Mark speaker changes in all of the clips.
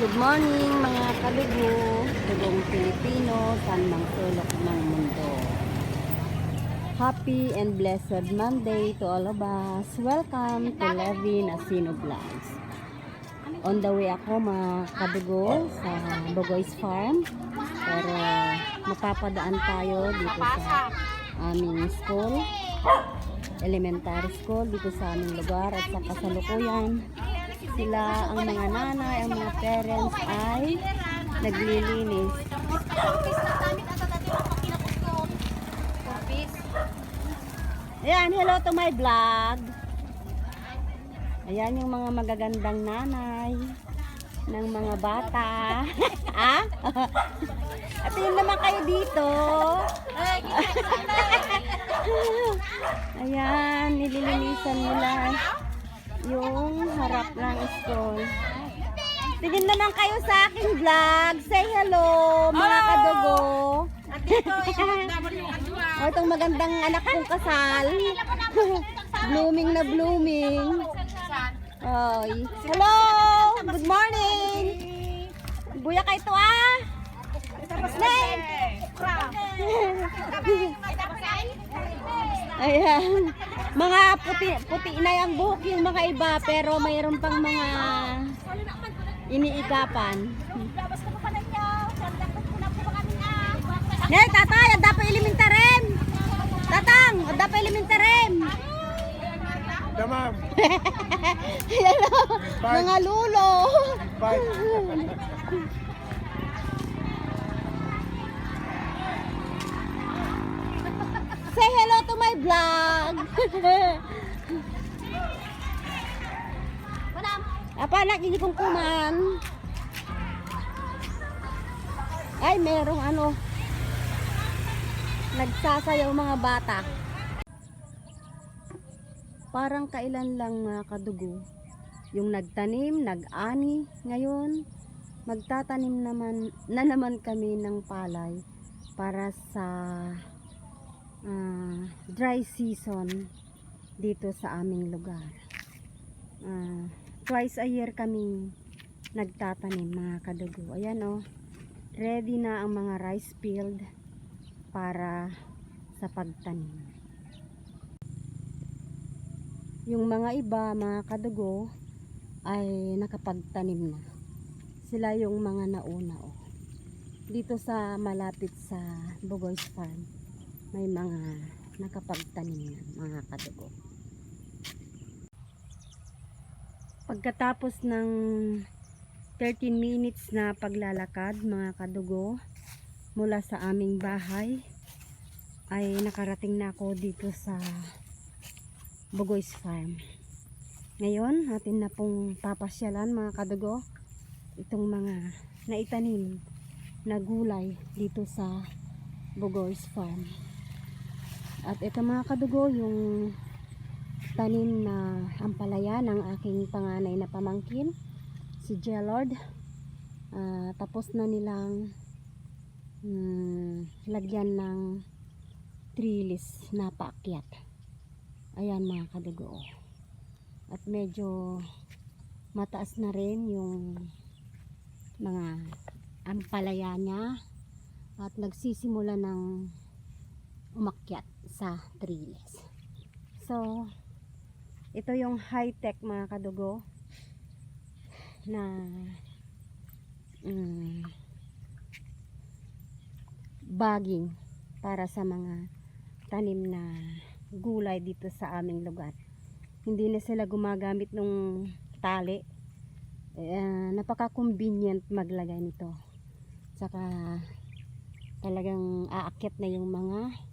Speaker 1: Good morning mga kalugo, dugong Pilipino, saan mang sulok ng mundo. Happy and blessed Monday to all of us. Welcome to Levin Asino Vlogs. On the way ako mga kadugo sa Bogoy's Farm. Pero mapapadaan tayo dito sa aming school. Elementary school dito sa aming lugar at sa kasalukuyan sila ang mga nanay, ang mga parents ay naglilinis. Ayan, hello to my vlog. Ayan yung mga magagandang nanay ng mga bata. ah? At yun naman kayo dito. Ayan, nililinisan nila yung harap ng school. Tingin naman kayo sa aking vlog. Say hello, mga kadugo.
Speaker 2: At dito yung W Adwa.
Speaker 1: O, itong magandang anak kong kasal. blooming na blooming. Oy. Hello! Good morning! Buya kayo to ah! Ayan. Mga puti, puti na yung buhok yung mga iba pero mayroon pang mga iniikapan. Nay, tatay, ang dapat elementarem. Tatang, ang dapat elementarem. Ayan o, mga lulo.
Speaker 3: Bye.
Speaker 1: Say hello to my vlog. Apa anak ini kong kuman. Ay, merong ano. Nagsasayaw mga bata. Parang kailan lang mga kadugo. Yung nagtanim, nag-ani. Ngayon, magtatanim naman na naman kami ng palay para sa ah, dry season dito sa aming lugar. Ah, twice a year kami nagtatanim mga kadugo. Ayan oh, ready na ang mga rice field para sa pagtanim. Yung mga iba, mga kadugo, ay nakapagtanim na. Sila yung mga nauna oh. Dito sa malapit sa Bugoy's Farm may mga nakapagtanim na mga kadugo. Pagkatapos ng 13 minutes na paglalakad mga kadugo mula sa aming bahay ay nakarating na ako dito sa Bugoy's Farm. Ngayon, atin na pong papasyalan mga kadugo itong mga naitanim na gulay dito sa Bugoy's Farm. At ito mga kadugo, yung tanim na ampalaya ng aking panganay na pamangkin, si Jelord. Ah, tapos na nilang mm, lagyan ng trellis na paakyat. Ayan mga kadugo. At medyo mataas na rin yung mga ampalaya niya at nagsisimula ng umakyat sa trellis. So, ito yung high-tech mga kadugo na mm, bagging para sa mga tanim na gulay dito sa aming lugar. Hindi na sila gumagamit ng tali. Eh, napaka-convenient maglagay nito. Saka talagang aakyat na yung mga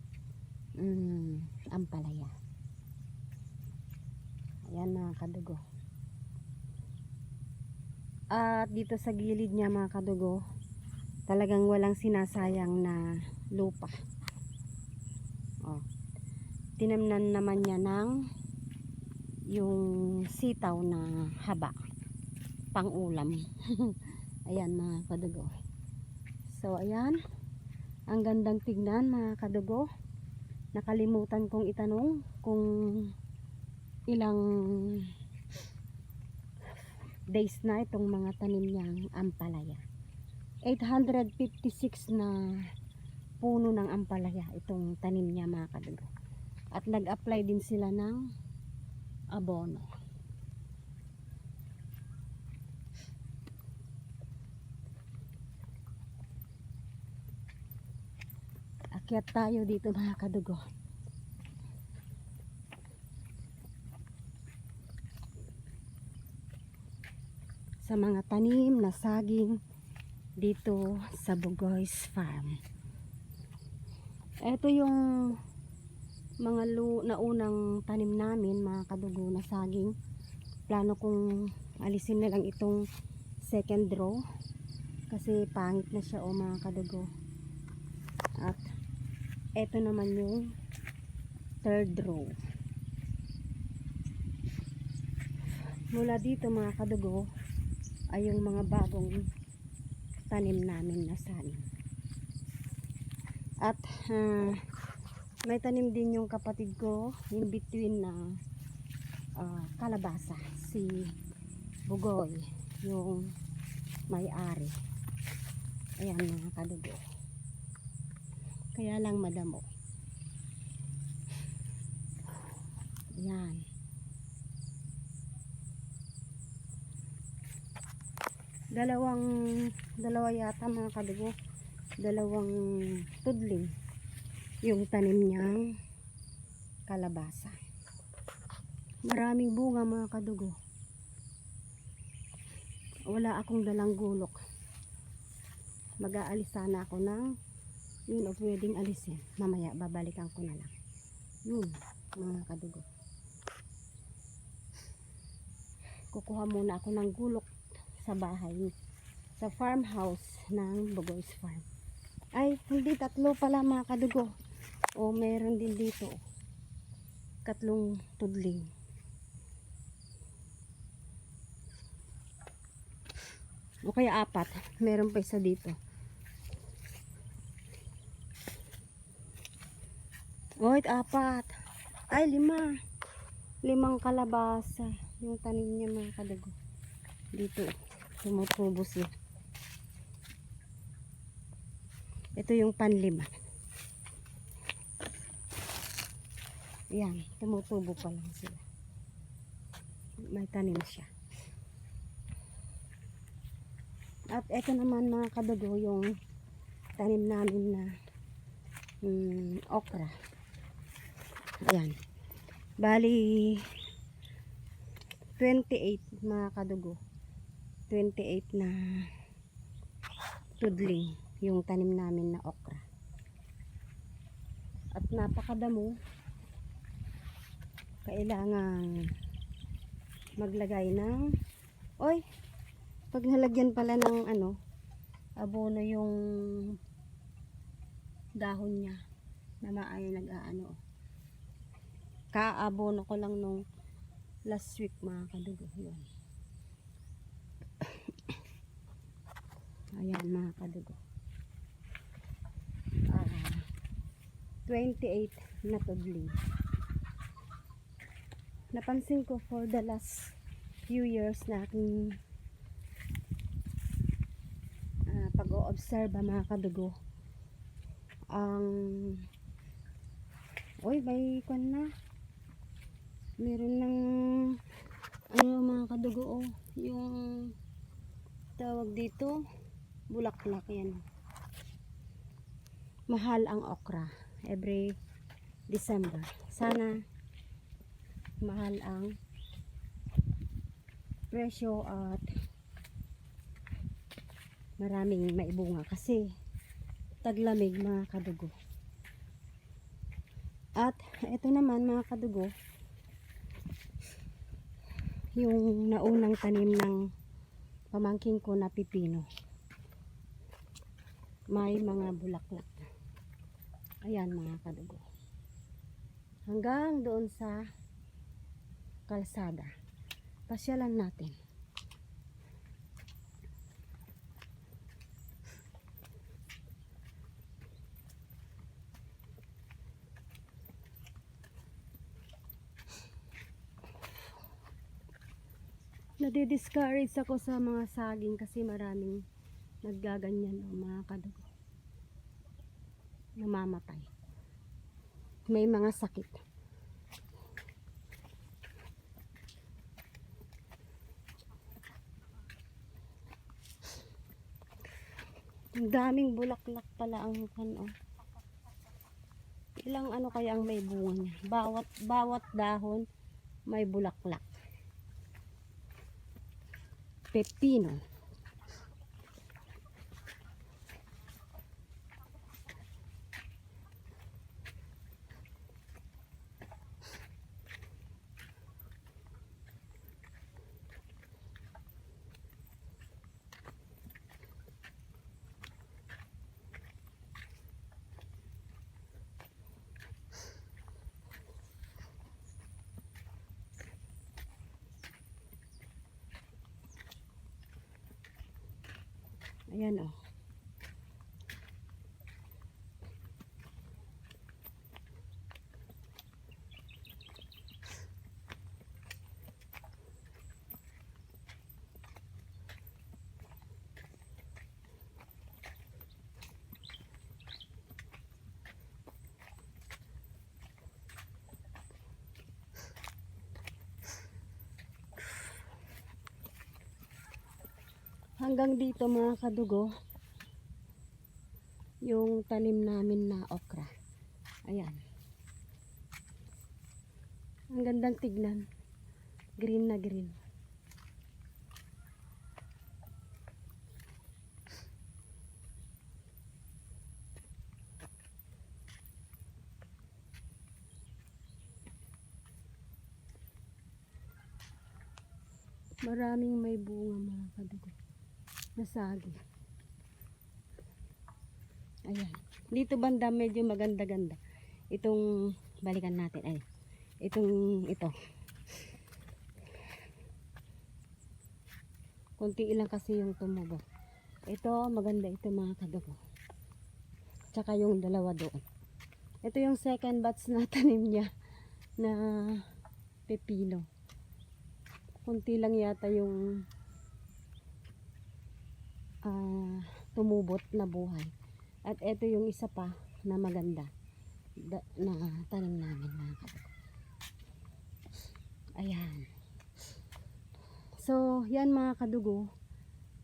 Speaker 1: mm, ampalaya. Ayan mga kadugo. At dito sa gilid niya mga kadugo, talagang walang sinasayang na lupa. Oh. Tinamnan naman niya ng yung sitaw na haba pang ulam. ayan mga kadugo. So ayan, ang gandang tignan mga kadugo. Nakalimutan kong itanong kung ilang days na itong mga tanim niyang ampalaya. 856 na puno ng ampalaya itong tanim niya mga kadugo. At nag-apply din sila ng abono. Akyat tayo dito mga kadugo. Sa mga tanim na saging dito sa Bugoy's Farm. Ito yung mga naunang tanim namin mga kadugo na saging. Plano kong alisin na lang itong second row kasi pangit na siya o mga kadugo. Eto naman yung third row. Mula dito mga kadugo ay yung mga bagong tanim namin na sanim. At ah, may tanim din yung kapatid ko in between na ah, kalabasa si Bugoy yung may-ari. Ayan mga kadugo. Kaya lang madamo. Yan. Dalawang, dalawa yata mga kadugo. Dalawang tudling. Yung tanim niyang kalabasa. Maraming bunga mga kadugo. Wala akong dalang gulok. Mag-aalis sana ako ng yun o pwedeng alisin. Mamaya babalikan ko na lang. Yun mga kadugo. Kukuha muna ako ng gulok sa bahay sa farmhouse ng Bugoy's Farm. Ay, hindi tatlo pala mga kadugo. O meron din dito. Katlong tudling. O kaya apat. Meron pa isa dito. Wait, apat. Ay, lima. Limang kalabasa. Yung tanim niya mga kadugo. Dito. Tumutubo siya. Ito yung panlima. Yan. Tumutubo pa lang sila. May tanim siya. At ito naman mga kadugo yung tanim namin na mm, okra. Ayan. Bali 28 mga kadugo. 28 na tudling yung tanim namin na okra. At napakadamo. Kailangan maglagay ng oy pag nalagyan pala ng ano abono yung dahon niya na maay nag-aano kaabono ko lang nung last week mga kadugo. Yun. Ayan mga kadugo. Ah 28 na tudling napansin ko for the last few years na aking ah, pag-o-observe mga kadugo ang Uy, may kwan na. Meron ng ano mga kadugo oh, yung tawag dito, bulaklak yan. Mahal ang okra every December. Sana mahal ang presyo at maraming maibunga kasi taglamig mga kadugo. At ito naman mga kadugo, yung naunang tanim ng pamangking ko na pipino. May mga bulaklak. Ayan mga kadugo. Hanggang doon sa kalsada. Pasyalan natin. Nadi-discourage ako sa mga saging kasi maraming naggaganyan o mga kadugo. Namamatay. May mga sakit. Ang daming bulaklak pala ang ano. Ilang ano kaya ang may bunga niya? Bawat bawat dahon may bulaklak. Pepino. Ayan oh. Hanggang dito mga kadugo, yung tanim namin na okra. Ayan. Ang gandang tignan. Green na green. Maraming may bunga mga kadugo. Nasagi. Ayan. Dito banda medyo maganda-ganda. Itong balikan natin ay itong ito. Kunti ilang kasi yung tumubo. Ito maganda ito mga kadugo. Tsaka yung dalawa doon. Ito yung second batch na tanim niya na pepino. Kunti lang yata yung tumubot na buhay. At ito yung isa pa na maganda da, na tanim namin mga kapatid. Ayan. So, yan mga kadugo,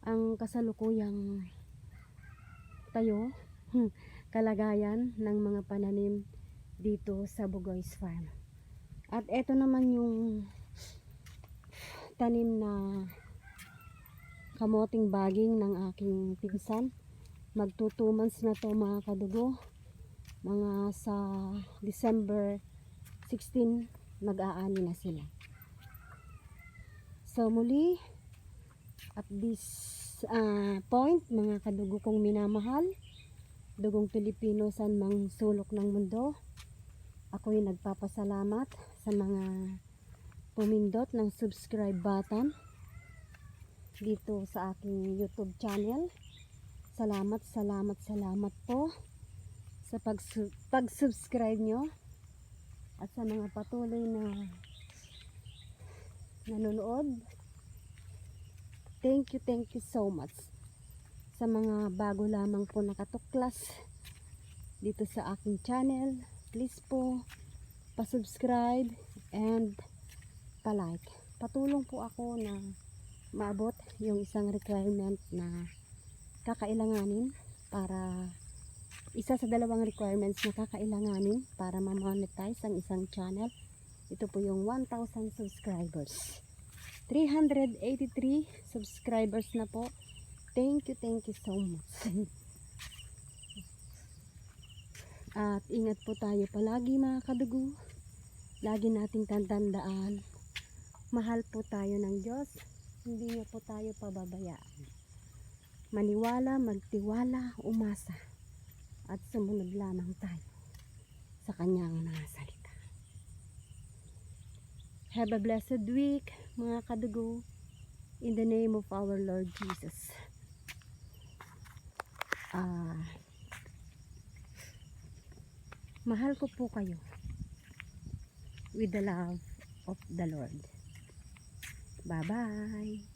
Speaker 1: ang kasalukuyang tayo, kalagayan ng mga pananim dito sa Bugoy's Farm. At ito naman yung tanim na kamoting baging ng aking pinsan. Magto 2 months na to mga kadugo. Mga sa December 16 mag-aani na sila. So muli at this ah, point mga kadugo kong minamahal, dugong Pilipino san mang sulok ng mundo. Ako'y nagpapasalamat sa mga pumindot ng subscribe button dito sa aking YouTube channel. Salamat, salamat, salamat po sa pag- pag-subscribe nyo at sa mga patuloy na nanonood. Thank you, thank you so much sa mga bago lamang po nakatuklas dito sa aking channel. Please po, pa-subscribe and pa-like. Patulong po ako na maabot yung isang requirement na kakailanganin para isa sa dalawang requirements na kakailanganin para ma-monetize ang isang channel. Ito po yung 1,000 subscribers. 383 subscribers na po. Thank you, thank you so much. At ingat po tayo palagi mga kadugo. Lagi nating tandaan, mahal po tayo ng Diyos. Hindi niya po tayo pababayaan. Maniwala, magtiwala, umasa. At sumunod lamang tayo sa kanyang mga salita. Have a blessed week, mga kadugo. In the name of our Lord Jesus. Ah, mahal ko po kayo with the love of the Lord. Bye-bye.